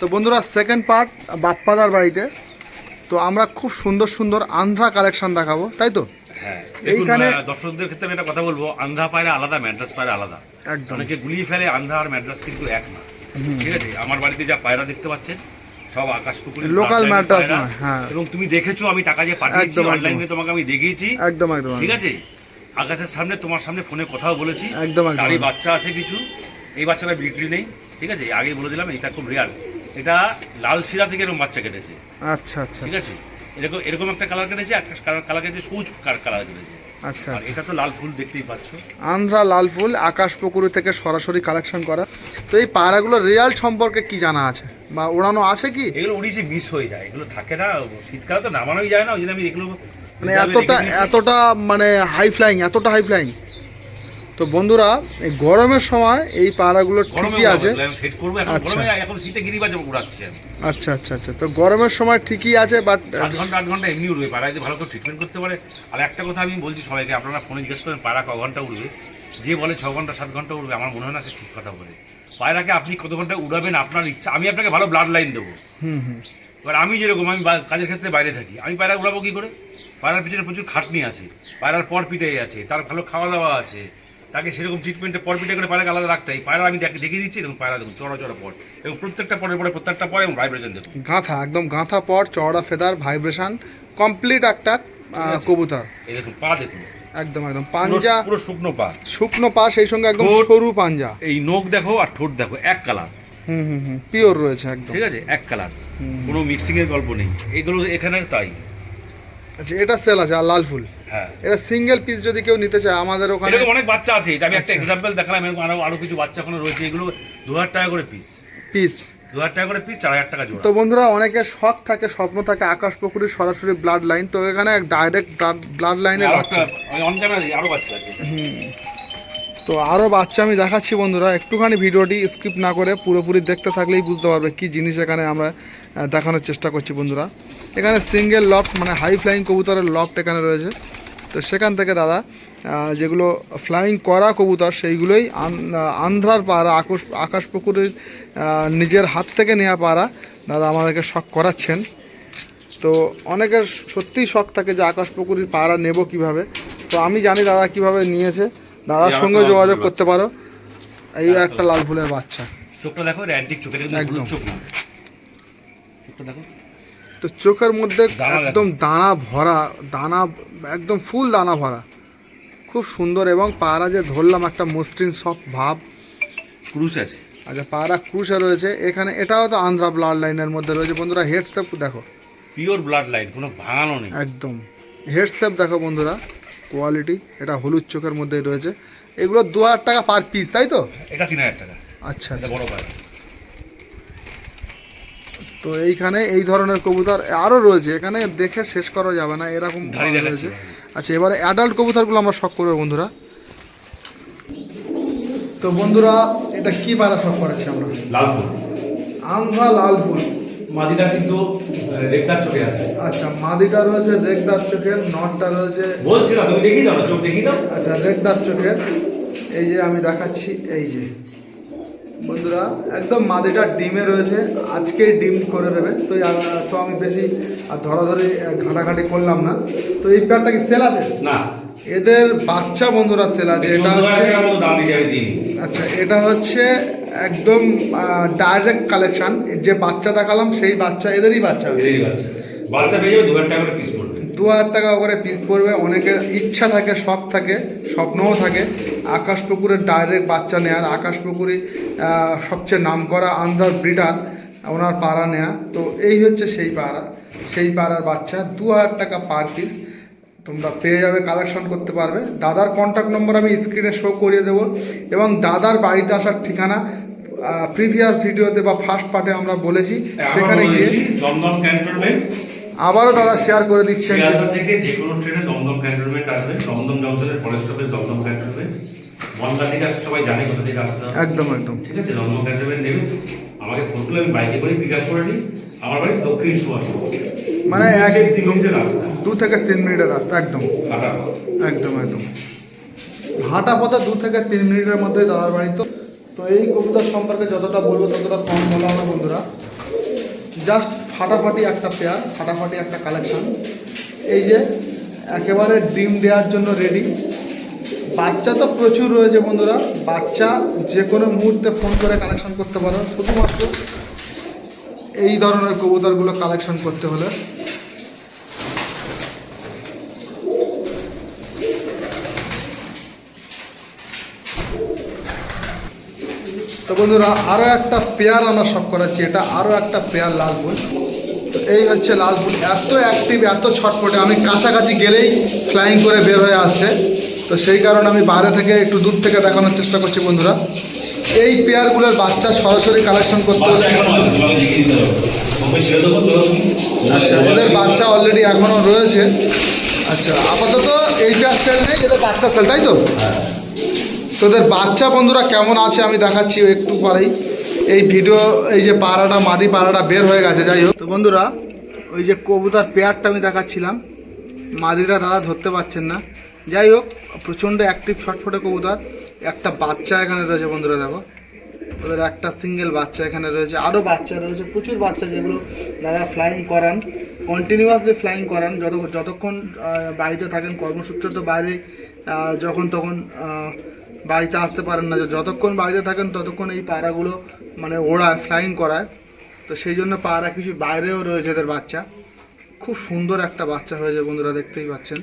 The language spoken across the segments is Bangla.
তো বন্ধুরা সেকেন্ড পার্ট বাপ্পাদার বাড়িতে। তো আমরা খুব সুন্দর সুন্দর আন্ধ্রা কালেকশন দেখাবো তাই তো? হ্যাঁ এইখানে- দর্শকদের ক্ষেত্রে আমি একটা কথা বলব আন্ধ্রা পায়রা আলাদা ম্যাড্রাস পায়রা আলাদা। একদম। অনেকে গুলিয়ে ফেলে আন্ধ্রা আর ম্যাড্রাস কিন্তু এক না। ঠিক আছে আমার বাড়িতে যা পায়রা দেখতে পাচ্ছেন সব আকাশ madras পায়রা। নয়, হ্যাঁ। এবং তুমি দেখেছ আমি টাকা যে পাঠিয়েছি। অনলাইনে তোমাকে আমি দেখিয়েছি। একদম একদম ঠিক আছে? আকাশের সামনে তোমার সামনে ফোনে কথাও বলেছি। একদম, একদম। তারই বাচ্চা আছে কিছু। এই বাচ্চাটা বিক্রি নেই। ঠিক আছে? আগে বলে দিলাম এটা খুব রেয়ার এটা লাল শিরা থেকে এরকম বাচ্চা কেটেছে। আচ্ছা আচ্ছা। ঠিক আছে? এরকম এরকম একটা কালার কেটেছে একটা কালার কালার কেটেছে সবুজ কালার কেটেছে। আচ্ছা আচ্ছা। এটা তো লাল ফুল দেখতেই পাচ্ছ। আন্ধ্রা লাল ফুল আকাশ পুকুরি থেকে সরাসরি কালেকশন করা। তো এই পায়রাগুলোর রেজাল্ট সম্পর্কে কি জানা আছে? বা ওড়ানো আছে কি? এগুলো উড়িয়ে মিস হয়ে যায় এগুলো থাকে না শীতকালে তো নামানোই যায় না ওই জন্য আমি এগুলো মানে এতটা এতটা মানে হাই ফ্লাইং এতটা হাই ফ্লাইং তো বন্ধুরা এই গরমের সময় এই গরমে ঠিকই আছে। আচ্ছা। এখন শীতে গিরিবাজ উড়াচ্ছি আমি। আচ্ছা আচ্ছা আচ্ছা। তো গরমের সময় ঠিকই আছে বাট ঘণ্টা আট ঘণ্টা এমনি উড়বে। পাড়া যদি ভালো করে ট্রিটমেন্ট করতে পারে। আর একটা কথা আমি বলছি সবাইকে আপনারা ফোনে জিজ্ঞেস করেন পায়রা ক ঘণ্টা উড়বে? যে বলে ছ ঘণ্টা সাত ঘণ্টা উড়বে আমার মনে হয় না সে ঠিক কথা বলে। পায়রাকে আপনি কত ঘণ্টা উড়াবেন আপনার ইচ্ছা। আমি আপনাকে ভালো ব্লাড লাইন দেবো। হুম হুম। এবার আমি যেরকম আমি কাজের ক্ষেত্রে বাইরে থাকি। আমি পায়রা উড়াবো কী করে? পায়রার পিছনে প্রচুর খাটনি আছে। পায়রার পর পিঠে আছে তার ভালো খাওয়া দাওয়া আছে। তাকে সেরকম ট্রিটমেন্টে পর পিঠে করে পায়রাকে আলাদা রাখতে হয়। পায়রা আমি দেখে দেখিয়ে দিচ্ছি এবং পায়রা দেখুন চড়া চড়া পর এবং প্রত্যেকটা পরের পরে প্রত্যেকটা পরে এবং ভাইব্রেশন দেখুন। গাঁথা একদম গাঁথা পর চড়া ফেদার ভাইব্রেশন কমপ্লিট একটা কবুতর। এই দেখুন পা দেখুন। একদম একদম পাঞ্জা পুরো শুকনো পা। শুকনো পা সেই সঙ্গে একদম সরু পাঞ্জা। এই নখ দেখো আর ঠোঁট দেখো এক কালার হুম হুম হুম পিওর রয়েছে একদম। ঠিক আছে? এক কালার। কোনো মিক্সিং এর গল্প নেই। এগুলো এখানে তাই। আচ্ছা এটা সেল আছে আর লাল ফুল। হ্যাঁ। এটা সিঙ্গেল পিস যদি কেউ নিতে চায় আমাদের ওখানে এরকম অনেক বাচ্চা আছে আমি একটা আচ্ছা। এক্সাম্পল দেখালাম এরকম আরও আরও কিছু বাচ্চা ওখানে রয়েছে এগুলো দু হাজার টাকা করে পিস পিস দু হাজার টাকা করে পিস চার হাজার টাকা জোড়া। তো বন্ধুরা অনেকের শখ থাকে স্বপ্ন থাকে আকাশ পুকুরের সরাসরি ব্লাড লাইন তো এখানে ডাইরেক্ট ব্লাড লাইনের বাচ্চা। আরও বাচ্চা আছে। তো আরও বাচ্চা আমি দেখাচ্ছি বন্ধুরা একটুখানি ভিডিওটি স্কিপ না করে পুরোপুরি দেখতে থাকলেই বুঝতে পারবে কি জিনিস এখানে আমরা দেখানোর চেষ্টা করছি বন্ধুরা। এখানে সিঙ্গেল লফট মানে হাই ফ্লাইং কবুতরের লফট এখানে রয়েছে। তো সেখান থেকে দাদা যেগুলো ফ্লাইং করা কবুতর সেইগুলোই আন্ধ্রার পাড়া আকাশ আকাশ পুকুরের নিজের হাত থেকে নেওয়া পাড়া দাদা আমাদেরকে শখ করাচ্ছেন। তো অনেকের সত্যিই শখ থাকে যে আকাশ পুকুরের পাড়া নেব কীভাবে। তো আমি জানি দাদা কীভাবে নিয়েছে। দাদার সঙ্গে যোগাযোগ করতে পারো। এই একটা লাল ফুলের বাচ্চা। চোখটা দেখো একদম। চোখ দেখো। তো চোখের মধ্যে একদম দানা ভরা দানা একদম ফুল দানা ভরা। খুব সুন্দর এবং পাড়া যে ধরলাম একটা মসৃণ সব ভাব। ক্রুশ আছে। আচ্ছা পাড়া ক্রুশে রয়েছে। এখানে এটাও তো আন্ধ্রা ব্লাড লাইনের মধ্যে রয়েছে। বন্ধুরা হেডসেপ দেখো। পিওর ব্লাড লাইন কোনো ভাঙানো নেই। একদম। হেডসেপ দেখো বন্ধুরা কোয়ালিটি এটা হলুদ চোখের মধ্যেই রয়েছে। এগুলো দু হাজার টাকা পার পিস তাই তো? এটা তিন হাজার টাকা। আচ্ছা আচ্ছা। বড় পায়রা তো এইখানে এই ধরনের কবুতর আরও রয়েছে এখানে দেখে শেষ করা যাবে না এরকম রয়েছে। আচ্ছা এবারে অ্যাডাল্ট কবুতরগুলো আমরা শখ করব বন্ধুরা। তো বন্ধুরা এটা কি পারা শখ করেছি আমরা? লাল ফুল আন্ধ্রা লাল ফুল মাদিটা কিন্তু রেক্তার চোখে আছে। আচ্ছা মাদিটা রয়েছে রেগদার চোখের নটটা রয়েছে। বলছি না তুমি দেখি দাও না চোখ দেখি দাও। আচ্ছা রেগদার চোখের এই যে আমি দেখাচ্ছি এই যে। বন্ধুরা একদম মাদিটা ডিমে রয়েছে। আজকেই ডিম করে দেবে। তো তো আমি বেশি আর ধরাধরি ঘাঁটাঘাঁটি করলাম না। তো এই প্যাডটা কি সেল আছে? না। এদের বাচ্চা বন্ধুরা সেল আছে। এটা হচ্ছে আচ্ছা এটা হচ্ছে একদম ডাইরেক্ট কালেকশন যে বাচ্চা দেখালাম সেই বাচ্চা এদেরই বাচ্চা এদেরই বাচ্চা। বাচ্চা পেয়ে যাবে দু হাজার টাকা করে পিস পড়বে। দু হাজার টাকা করে পিস পড়বে। অনেকের ইচ্ছা থাকে শখ থাকে স্বপ্নও থাকে। আকাশ পুকুরের ডাইরেক্ট বাচ্চা নেয়ার আকাশ পুকুরে সবচেয়ে নামকরা আন্ধ্রার ব্রিডার ওনার পাড়া নেয়া। তো এই হচ্ছে সেই পাড়া সেই পাড়ার বাচ্চা। দু হাজার টাকা পার পিস তোমরা পেয়ে যাবে কালেকশন করতে পারবে। দাদার কন্ট্যাক্ট নম্বর আমি স্ক্রিনে শো করিয়ে দেবো। এবং দাদার বাড়িতে আসার ঠিকানা প্রিভিয়াস ভিডিওতে বা ফার্স্ট পার্টে আমরা বলেছি। সেখানে গিয়ে দমদম ক্যান্টনমেন্ট আবারও দাদা শেয়ার করে দিচ্ছেন থেকে যে কোনো ট্রেনে দমদম ক্যান্টনমেন্ট আসবে। দমদম জংশনের ফরেস্ট অফিস দমদম ক্যান্টনমেন্ট থেকে আসলে সবাই জানে কোথা থেকে আসতে হবে। একদম একদম। ঠিক আছে ক্যান্টনমেন্ট নেবে আমাকে ফোন করলে আমি বাইকে করে পিক আপ করে নিই। আমার বাড়ি দক্ষিণ সুভাষ মানে এক তিন মিনিটের রাস্তা। দু থেকে তিন মিনিটের রাস্তা একদম। একদম একদম। হাঁটা পথে দু থেকে তিন মিনিটের মধ্যে দাদার বাড়ি। তো তো এই কবিতার সম্পর্কে যতটা বলব ততটা কম বলা হবে বন্ধুরা। জাস্ট ফাটাফাটি একটা পেয়ার ফাটাফাটি একটা কালেকশন এই যে একেবারে ডিম দেওয়ার জন্য রেডি বাচ্চা তো প্রচুর রয়েছে বন্ধুরা। বাচ্চা যে কোনো মুহূর্তে ফোন করে কালেকশন করতে পারো। শুধুমাত্র এই ধরনের কবুতরগুলো কালেকশন করতে হলে। তো বন্ধুরা আরও একটা পেয়ার আমরা সব করাচ্ছি। এটা আরও একটা পেয়ার লাল ফুল। তো এই হচ্ছে লাল ফুল। এত অ্যাক্টিভ এত ছটফটে। আমি কাছাকাছি গেলেই ফ্লাইং করে বের হয়ে আসছে। তো সেই কারণে আমি বাইরে থেকে একটু দূর থেকে দেখানোর চেষ্টা করছি বন্ধুরা। এই পেয়ারগুলোর বাচ্চা সরাসরি কালেকশন করতে আচ্ছা ওদের বাচ্চা অলরেডি এখনও রয়েছে। আচ্ছা আপাতত এই পেয়ার সেল নেই এদের বাচ্চা সেল তাই তো? তোদের বাচ্চা বন্ধুরা কেমন আছে আমি দেখাচ্ছি একটু পরেই। এই ভিডিও এই যে পাড়াটা মাদি পাড়াটা বের হয়ে গেছে যাই হোক। তো বন্ধুরা ওই যে কবুতার পেয়ারটা আমি দেখাচ্ছিলাম। মাদিরা দাদা ধরতে পারছেন না। যাই হোক, প্রচণ্ড অ্যাক্টিভ ছটফটে কবুতর। একটা বাচ্চা এখানে রয়েছে বন্ধুরা, দেখো। ওদের একটা সিঙ্গেল বাচ্চা এখানে রয়েছে। আরও বাচ্চা রয়েছে, প্রচুর বাচ্চা যেগুলো দাদা ফ্লাইং করান কন্টিনিউয়াসলি ফ্লাইং করান। যত যতক্ষণ বাড়িতে থাকেন, কর্মসূত্রে তো বাইরে যখন তখন বাড়িতে আসতে পারেন না। যতক্ষণ বাড়িতে থাকেন, ততক্ষণ এই পায়রাগুলো মানে ওড়ায় ফ্লাইং করায়। তো সেই জন্য পায়রা কিছু বাইরেও রয়েছে এদের বাচ্চা। খুব সুন্দর একটা বাচ্চা হয়েছে বন্ধুরা, দেখতেই পাচ্ছেন।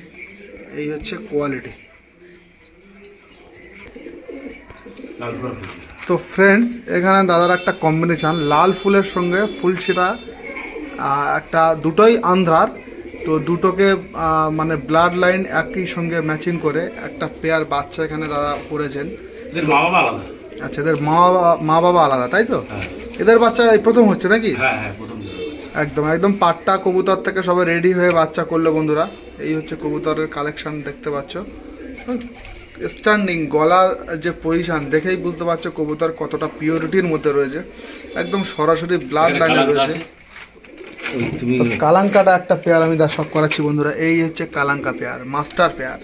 এই হচ্ছে কোয়ালিটি তো ফ্রেন্ডস এখানে দাদার একটা কম্বিনেশান লাল ফুলের সঙ্গে ফুলছিটা আহ, একটা দুটোই আন্ধ্রার। তো দুটোকে মানে ব্লাড লাইন একই সঙ্গে ম্যাচিং করে একটা পেয়ার বাচ্চা এখানে দাদা করেছেন আচ্ছা এদের মা বাবা মা বাবা আলাদা তাই তো? হ্যাঁ। এদের বাচ্চা এই প্রথম হচ্ছে নাকি? হ্যাঁ হ্যাঁ প্রথম। একদম একদম পাট্টা কবুতর থেকে সবাই রেডি হয়ে বাচ্চা করল বন্ধুরা। এই হচ্ছে কবুতরের কালেকশন দেখতে পাচ্ছ। স্ট্যান্ডিং গলার যে পজিশান দেখেই বুঝতে পারছ কবুতর কতটা পিওরিটির মধ্যে রয়েছে। একদম সরাসরি ব্লাড লাইনে রয়েছে। কালাঙ্কাটা একটা পেয়ার আমি দা সব করাচ্ছি বন্ধুরা। এই হচ্ছে কালাঙ্কা পেয়ার মাস্টার পেয়ার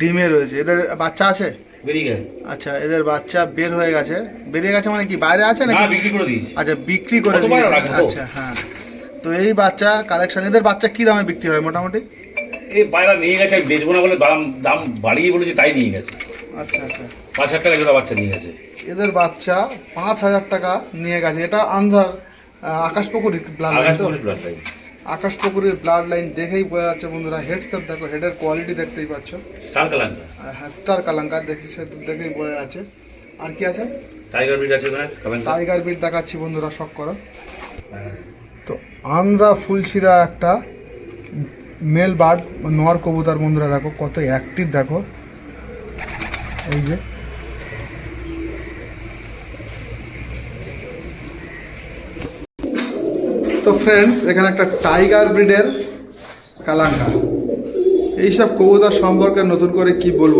ডিমে রয়েছে। এদের বাচ্চা আছে? বেরিয়ে গেছে। আচ্ছা এদের বাচ্চা বের হয়ে গেছে। বেরিয়ে গেছে মানে কি বাইরে আছে না নাকি বিক্রি করে দিয়েছি। আচ্ছা বিক্রি করে দিয়েছে। আচ্ছা হ্যাঁ। তো এই বাচ্চা কালেকশন এদের বাচ্চা কি দামে বিক্রি হয় মোটামুটি? এই বাইরা নিয়ে গেছে আমি বেচবো না বলে দাম দাম বাড়িয়ে বলেছে তাই নিয়ে গেছে। আচ্ছা আচ্ছা। পাঁচ হাজার টাকা জোড়া বাচ্চা নিয়ে গেছে। এদের বাচ্চা পাঁচ হাজার টাকা নিয়ে গেছে। এটা আন্ধ্রার আহ, আকাশপুকুরির ব্লাড লাইন আকাশ মনে ব্লাড লাইন দেখেই বোঝা যাচ্ছে বন্ধুরা হেড সেপ দেখো হেডের কোয়ালিটি দেখতেই পাচ্ছ। স্টার কালাঙ্কা হ্যাঁ স্টার কালাঙ্কার দেখি সে দেখেই বোঝা যাচ্ছে। আর কি আছে? টাইগার ব্রিড আছে টাইগার বিট দেখাচ্ছি বন্ধুরা শখ করো। তো আন্ধ্রা ফুলছিরা একটা মেল বার্ড নর কবুতর বন্ধুরা দেখো কত অ্যাক্টিভ দেখো। এই যে তো ফ্রেন্ডস এখানে একটা টাইগার ব্রিডের কালাঙ্কা এইসব কবুতর সম্পর্কে নতুন করে কি বলব?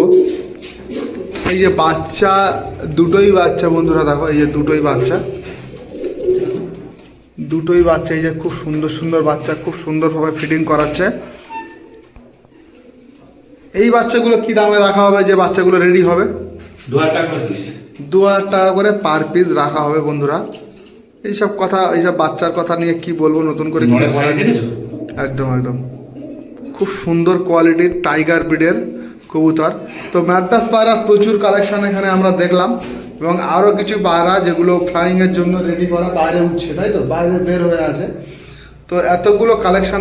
এই যে বাচ্চা দুটোই বাচ্চা বন্ধুরা দেখো এই যে দুটোই বাচ্চা। দুটোই বাচ্চা এই যে খুব সুন্দর সুন্দর বাচ্চা খুব সুন্দরভাবে ফিটিং করাচ্ছে। এই বাচ্চাগুলো কি দামে রাখা হবে? যে বাচ্চাগুলো রেডি হবে? দু হাজার টাকা করে দু হাজার টাকা করে পার পিস রাখা হবে বন্ধুরা। এইসব কথা এইসব বাচ্চার কথা নিয়ে কি বলব নতুন করে একদম একদম। খুব সুন্দর কোয়ালিটির টাইগার ব্রিডের কবুতর। তো ম্যাড্রাস পায়রার প্রচুর কালেকশন এখানে আমরা দেখলাম এবং আরও কিছু পায়রা যেগুলো ফ্লাইংয়ের জন্য রেডি করা বাইরে উঠছে তাই তো? বাইরে বের হয়ে আছে। তো এতগুলো কালেকশন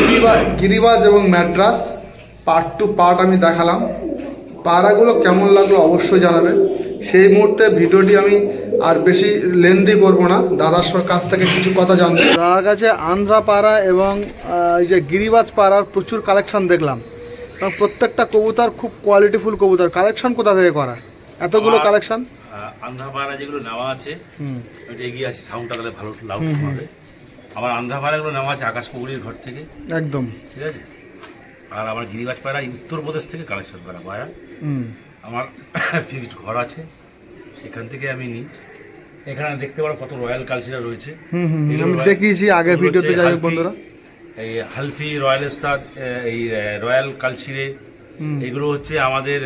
গিরিবা গিরিবাজ এবং ম্যাড্রাস পার্ট টু পার্ট আমি দেখালাম। পায়রাগুলো কেমন লাগল অবশ্যই জানাবেন। সেই মুহূর্তে ভিডিওটি আমি আর বেশি লেন্দি করব না। দাদার কাছ থেকে কিছু কথা জানব। দাদার কাছে আন্ধ্রা পাড়া এবং এই যে গিরিবাজ পাড়ার প্রচুর কালেকশন দেখলাম। এবং প্রত্যেকটা কবুতর খুব কোয়ালিটিফুল কবুতর। কালেকশন কোথা থেকে করা? এতগুলো কালেকশন আন্ধ্রা পায়রা যেগুলো নেওয়া আছে ওইটা এগিয়ে আসি সাউন্ডটা তাহলে ভালো লাউড শোনাবে আমার আন্ধ্রা নেওয়া আছে আকাশ পুকুরির ঘর থেকে। একদম। ঠিক আছে? আর আমার গিরিবাজ পায়রা উত্তরপ্রদেশ থেকে কালেকশন করা পায়রা হুম। আমার ফিক্সড ঘর আছে সেখান থেকে আমি নিই। এখানে দেখতে পারো কত রয়্যাল কালচার রয়েছে। আমি দেখিয়েছি আগের ভিডিওতে যাই বন্ধুরা। এই হালফি রয়্যাল স্টার এই রয়্যাল কালচিরে। এগুলো হচ্ছে আমাদের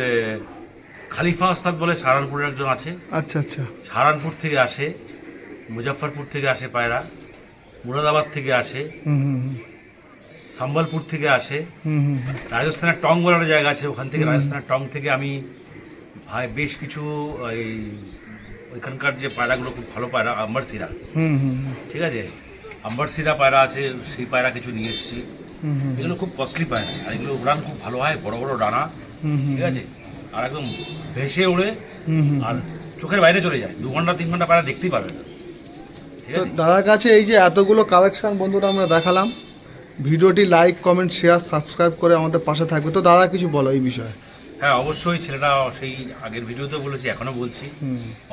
খালিফা ওস্তাদ বলে সাহারানপুরের একজন আছে। আচ্ছা আচ্ছা। সাহারানপুর থেকে আসে মুজাফরপুর থেকে আসে পায়রা মুরাদাবাদ থেকে আসে। হুম হুম হুম। সম্বলপুর থেকে আসে। রাজস্থানের টং বলে একটা জায়গা আছে ওখান থেকে রাজস্থানের টং থেকে আমি ভাই বেশ কিছু এই ওইখানকার যে পায়রাগুলো খুব ভালো পায়রা হুম হুম। ঠিক আছে? আম্বারসিরা পায়রা আছে সেই পায়রা কিছু নিয়ে এসেছি। এগুলো খুব কস্টলি পায়রা আর এগুলো উড়ান খুব ভালো হয় বড় বড় ডানা। ঠিক আছে? আর একদম ভেসে ওড়ে। আর চোখের বাইরে চলে যায় দু ঘণ্টা তিন ঘণ্টা পায়রা দেখতেই পারবে না আছে? দাদার কাছে এই যে এতগুলো কালেকশন বন্ধুরা আমরা দেখালাম ভিডিওটি লাইক কমেন্ট শেয়ার সাবস্ক্রাইব করে আমাদের পাশে থাকবে। তো দাদা কিছু বলো এই বিষয়ে? হ্যাঁ অবশ্যই ছেলেটা সেই আগের ভিডিওতে বলেছি এখনও বলছি।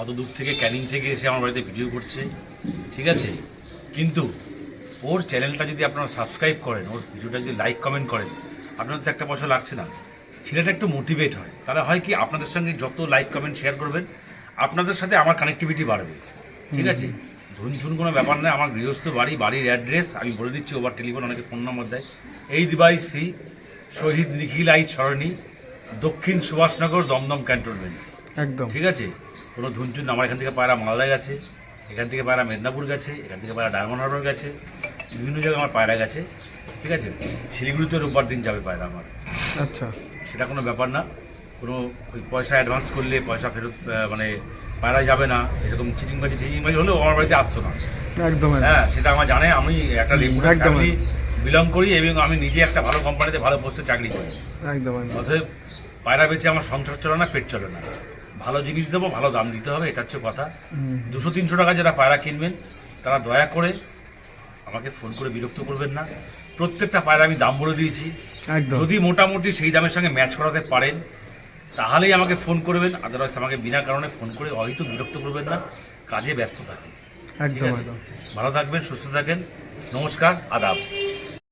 অত দূর থেকে ক্যানিং থেকে এসে আমার বাড়িতে ভিডিও করছে ঠিক আছে? কিন্তু ওর চ্যানেলটা যদি আপনারা সাবস্ক্রাইব করেন ওর ভিডিওটা যদি লাইক কমেন্ট করেন আপনাদের তো একটা পয়সা লাগছে না। ছেলেটা একটু মোটিভেট হয়। তাহলে হয় কি আপনাদের সঙ্গে যত লাইক কমেন্ট শেয়ার করবেন আপনাদের সাথে আমার কানেক্টিভিটি বাড়বে ঠিক আছে? ঝুনঝুন কোনো ব্যাপার নয় আমার গৃহস্থ বাড়ি বাড়ির অ্যাড্রেস আমি বলে দিচ্ছি ওভার টেলিফোন অনেকে ফোন নম্বর দেয়। এইট বাই সি শহীদ নিখিল আই সরণি দক্ষিণ সুভাষনগর দমদম ক্যান্টনমেন্ট। একদম। ঠিক আছে? কোনো ধুনচুন আমার এখান থেকে পায়রা মালদা গেছে এখান থেকে পায়রা মেদিনীপুর গেছে এখান থেকে পায়রা ডায়মন্ড হারবার গেছে বিভিন্ন জায়গায় আমার পায়রা গেছে। ঠিক আছে? শিলিগুড়িতে রোববার দিন যাবে পায়রা আমার। আচ্ছা। সেটা কোনো ব্যাপার না। কোনো পয়সা অ্যাডভান্স করলে পয়সা ফেরত মানে পায়রা যাবে না। এরকম চিটিংবাজি চিটিংবাজি হলেও আমার বাড়িতে আসতো না। একদম। হ্যাঁ সেটা আমার জানে আমি একটা। ফ্যামিলি বিলং করি এবং আমি নিজে একটা ভালো কোম্পানিতে ভালো পোস্টে চাকরি করি। একদম অতএব পায়রা বেচে আমার সংসার চলে না পেট চলে না। ভালো জিনিস দেবো ভালো দাম দিতে হবে এটা হচ্ছে কথা। দুশো তিনশো টাকা যারা পায়রা কিনবেন তারা দয়া করে আমাকে ফোন করে বিরক্ত করবেন না। প্রত্যেকটা পায়রা আমি দাম বলে দিয়েছি। যদি মোটামুটি সেই দামের সঙ্গে ম্যাচ করাতে পারেন তাহলেই আমাকে ফোন করবেন আদারওয়াইজ আমাকে বিনা কারণে ফোন করে হয়তো বিরক্ত করবেন না কাজে ব্যস্ত থাকেন। একদম। ভালো থাকবেন সুস্থ থাকেন। নমস্কার আদাব।